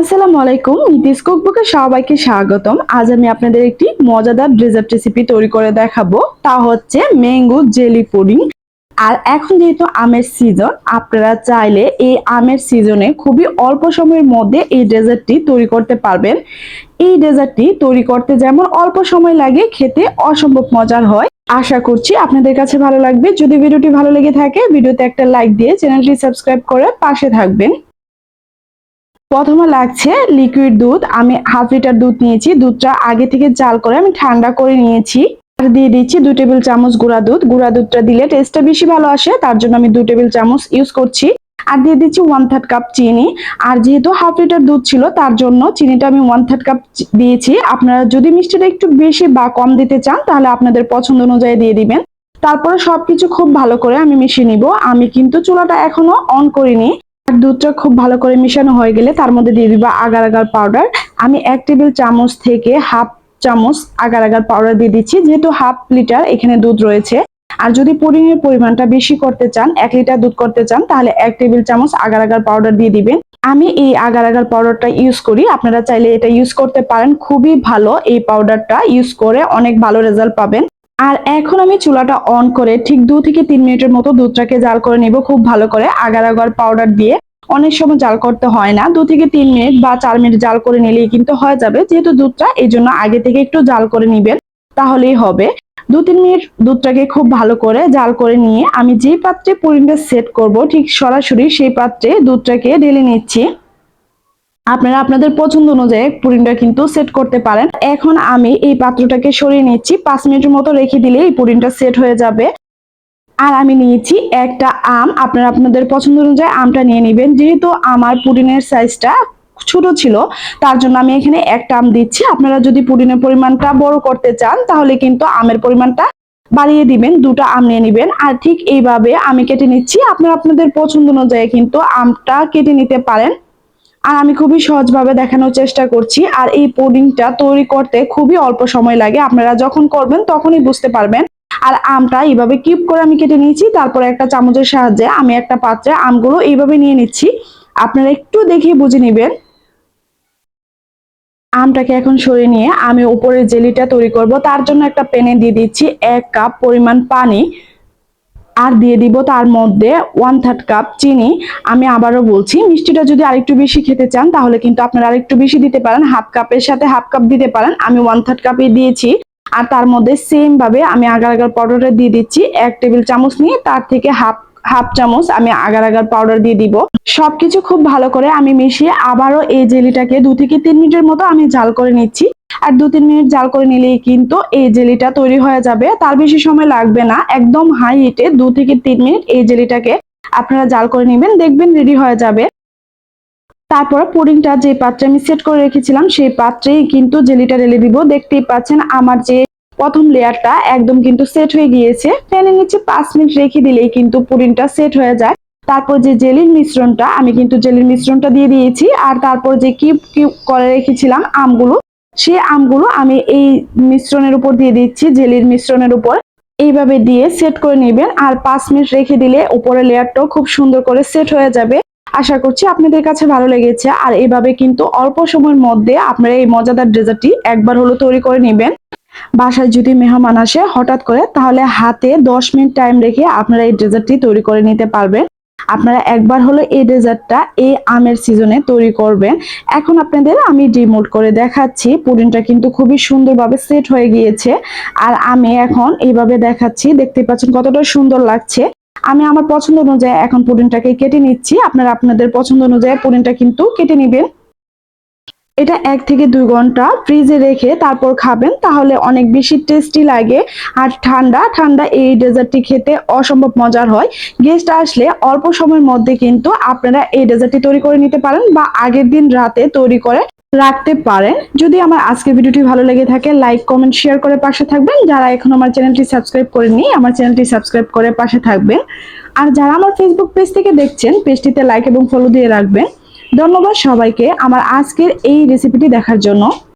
আসসালামু আলাইকুম, নীতিশ কুকবুকে সবাইকে স্বাগতম। আজ আমি আপনাদের একটি মজাদার ডেজার্ট রেসিপি তৈরি করে দেখাবো, তা হচ্ছে ম্যাঙ্গো জেলি পুডিং আর এখন যেহেতু আমের সিজন আপনারা চাইলে এই আমের সিজনে খুবই অল্প সময়ের মধ্যে এই ডেজার্টটি তৈরি করতে পারবেন। এই ডেজার্টটি তৈরি করতে যেমন অল্প সময় লাগে, খেতে অসম্ভব মজার হয়। আশা করছি আপনাদের কাছে ভালো লাগবে। যদি ভিডিওটি ভালো লেগে থাকে, ভিডিওতে একটা লাইক দিয়ে চ্যানেলটি সাবস্ক্রাইব করে পাশে থাকবেন। প্রথমে লাগছে লিকুইড দুধ। আমি হাফ লিটার দুধ নিয়েছি। দুধটা আগে থেকে জাল করে আমি ঠান্ডা করে নিয়েছি। আর দিয়ে দিচ্ছি দু টেবিল চামচ গুঁড়া দুধ। গুঁড়া দুধটা দিলে টেস্টটা বেশি ভালো আসে, তার জন্য আমি দু টেবিল চামচ ইউজ করছি। আর দিয়ে দিচ্ছি ওয়ান থার্ড কাপ চিনি। আর যেহেতু হাফ লিটার দুধ ছিল, তার জন্য চিনিটা আমি ওয়ান থার্ড কাপ দিয়েছি। আপনারা যদি মিষ্টিটা একটু বেশি বা কম দিতে চান, তাহলে আপনাদের পছন্দ অনুযায়ী দিয়ে দিবেন। তারপরে সবকিছু খুব ভালো করে আমি মিশিয়ে নিব। আমি কিন্তু চুলাটা এখনও অন করিনি। আর দুধটা খুব ভালো করে মিশানো হয়ে গেলে তার মধ্যে দিয়ে দিবা আগার আগার পাউডার আমি এক টেবিল চামচ থেকে হাফ চামচ আগার আগার পাউডার দিয়ে দিচ্ছি, যেহেতু হাফ লিটার এখানে দুধ রয়েছে। আর যদি পুডিং এর পরিমাণটা বেশি করতে চান, এক লিটার দুধ করতে চান, তাহলে এক টেবিল চামচ আগার আগার পাউডার দিয়ে দিবেন। আমি এই আগার আগার পাউডারটা ইউজ করি, আপনারা চাইলে এটা ইউজ করতে পারেন। খুবই ভালো এই পাউডারটা ইউজ করে অনেক ভালো রেজাল্ট পাবেন। আর এখন আমি চুলাটা অন করে ঠিক দু থেকে তিন মিনিটের মতো দুধটাকে জাল করে নিব খুব ভালো করে, আগার আগার পাউডার দিয়ে। অনেক সময় জাল করতে হয় না, দু থেকে তিন মিনিট বা চার মিনিট জাল করে নিলেই কিন্তু হয়ে যাবে। যেহেতু দুধটা এই জন্য আগে থেকে একটু জাল করে নিবেন, তাহলেই হবে। দু তিন মিনিট দুধটাকে খুব ভালো করে জাল করে নিয়ে আমি যে পাত্রে পুরিনটা সেট করব, ঠিক সরাসরি সেই পাত্রে দুধটাকে ঢেলে নিচ্ছি। আপনারা আপনাদের পছন্দ অনুযায়ী পুডিংটা কিন্তু সেট করতে পারেন। এখন আমি এই পাত্রটাকে সরিয়ে নিচ্ছি। পাঁচ মিনিটের মতো রেখে দিলে এই পুডিংটা সেট হয়ে যাবে। আর আমি নিয়েছি একটা আম। আপনারা আপনাদের পছন্দ অনুযায়ী আমটা নিয়ে নেবেন। যেহেতু আমার পুডিনের সাইজটা ছোট ছিল, তার জন্য আমি এখানে একটা আম দিচ্ছি। আপনারা যদি পুডিনের পরিমাণটা বড় করতে চান, তাহলে কিন্তু আমের পরিমাণটা বাড়িয়ে দিবেন। দুটো আম নিয়ে নেবেন। আর ঠিক এইভাবে আমি কেটে নিচ্ছি। আপনারা আপনাদের পছন্দ অনুযায়ী কিন্তু আমটা কেটে নিতে পারেন। আর আমি খুবই সহজভাবে দেখানোর চেষ্টা করছি। আর এই পুডিংটা তৈরি করতে খুবই অল্প সময় লাগে। আপনারা যখন করবেন তখনই বুঝতে পারবেন। আর আমটা এইভাবে কিউব করে আমি কেটে নিয়েছি। তারপরে একটা চামচের সাহায্যে আমি একটা পাত্রে আমগুলো এইভাবে নিয়ে নিচ্ছি। আপনারা একটু দেখে বুঝে নেবেন। আমটাকে এখন সরিয়ে নিয়ে আমি উপরে জেলিটা তৈরি করব। তার জন্য একটা প্যানে দিয়ে দিচ্ছি এক কাপ পরিমাণ পানি। আর দিয়ে দিব তার মধ্যে ওয়ান থার্ড কাপ চিনি। আমি আবারও বলছি, মিষ্টিটা যদি আরেকটু বেশি খেতে চান, তাহলে কিন্তু আপনারা আরেকটু বেশি দিতে পারেন হাফ কাপের সাথে হাফ কাপ দিতে পারেন। আমি ওয়ান থার্ড কাপে দিয়েছি। আর তার মধ্যে সেম ভাবে আমি আগার আগার পাউডারটা দিয়ে দিচ্ছি। এক টেবিল চামচ নিয়ে তার থেকে হাফ হাফ চামচ আমি আগার আগার পাউডার দিয়ে দিব। সবকিছু খুব ভালো করে আমি মিশিয়ে আবারও এই জেলিটাকে দু থেকে তিন মিনিটের মতো আমি জাল করে নিচ্ছি। আর দু তিন মিনিট জাল করে নিলেই কিন্তু এই জেলিটা তৈরি হয়ে যাবে। তার বেশি সময় লাগবে না, একদম হাই হিটে দু থেকে তিন মিনিট এই জেলিটাকে আপনারা জাল করে নেবেন, দেখবেন রেডি হয়ে যাবে। তারপর পুডিংটা যে পাত্রে আমি সেট করে রেখেছিলাম, সেই পাত্রেই কিন্তু জেলিটা ঢেলে দিব। দেখতেই পাচ্ছেন আমার যে প্রথম লেয়ারটা একদম কিন্তু সেট হয়ে গিয়েছে। ফ্যানের নিচে পাঁচ মিনিট রেখে দিলেই কিন্তু পুডিংটা সেট হয়ে যায়। তারপর যে জেলির মিশ্রণটা, আমি কিন্তু জেলির মিশ্রণটা দিয়ে দিয়েছি। আর তারপর যে কিউব কিউব করে রেখেছিলাম আমগুলো সেই আমগুলো আমি এই মিশ্রণের উপর দিয়ে দিচ্ছি, জেলির মিশ্রণের উপর। এইভাবে দিয়ে সেট করে নেবেন আর পাঁচ মিনিট রেখে দিলে উপরের লেয়ারটাও খুব সুন্দর করে সেট হয়ে যাবে। আশা করছি আপনাদের কাছে ভালো লেগেছে। আর এইভাবে কিন্তু অল্প সময়ের মধ্যে আপনারা এই মজাদার ডেজার্টটি একবার হলো তৈরি করে নেবেন। বাসায় যদি মেহমান আসে হঠাৎ করে, তাহলে হাতে দশ মিনিট টাইম রেখে আপনারা এই ডেজার্টটি তৈরি করে নিতে পারবেন। আপনারা একবার হলো এই ডেজার্টটা এই আমের সিজনে তৈরি করবেন। এখন আপনাদের আমি ডিমোট করে দেখাচ্ছি। পুডিংটা কিন্তু খুবই সুন্দরভাবে সেট হয়ে গিয়েছে। আর আমি এখন এইভাবে দেখাচ্ছি। দেখতে পাচ্ছেন কতটা সুন্দর লাগছে। আমি আমার পছন্দ অনুযায়ী এখন পুডিংটাকে কেটে নিচ্ছি। আপনারা আপনাদের পছন্দ অনুযায়ী পুডিংটা কিন্তু কেটে নেবেন। এটা এক থেকে দুই ঘণ্টা ফ্রিজে রেখে তারপর খাবেন, তাহলে অনেক বেশি টেস্টি লাগে। আর ঠান্ডা ঠান্ডা এই ডেজার্টটি খেতে অসম্ভব মজার হয়। গেস্ট আসলে অল্প সময়ের মধ্যে কিন্তু আপনারা এই ডেজার্টটি তৈরি করে নিতে পারেন বা আগের দিন রাতে তৈরি করে রাখতে পারেন। যদি আমার আজকের ভিডিওটি ভালো লেগে থাকে লাইক কমেন্ট শেয়ার করে পাশে থাকবেন। যারা এখন আমার চ্যানেলটি সাবস্ক্রাইব করেননি, আমার চ্যানেলটি সাবস্ক্রাইব করে পাশে থাকবেন। আর যারা আমার ফেসবুক পেজ থেকে দেখছেন পেজটিতে লাইক এবং ফলো দিয়ে রাখবেন। ধন্যবাদ সবাইকে আমার আজকের এই রেসিপিটি দেখার জন্য।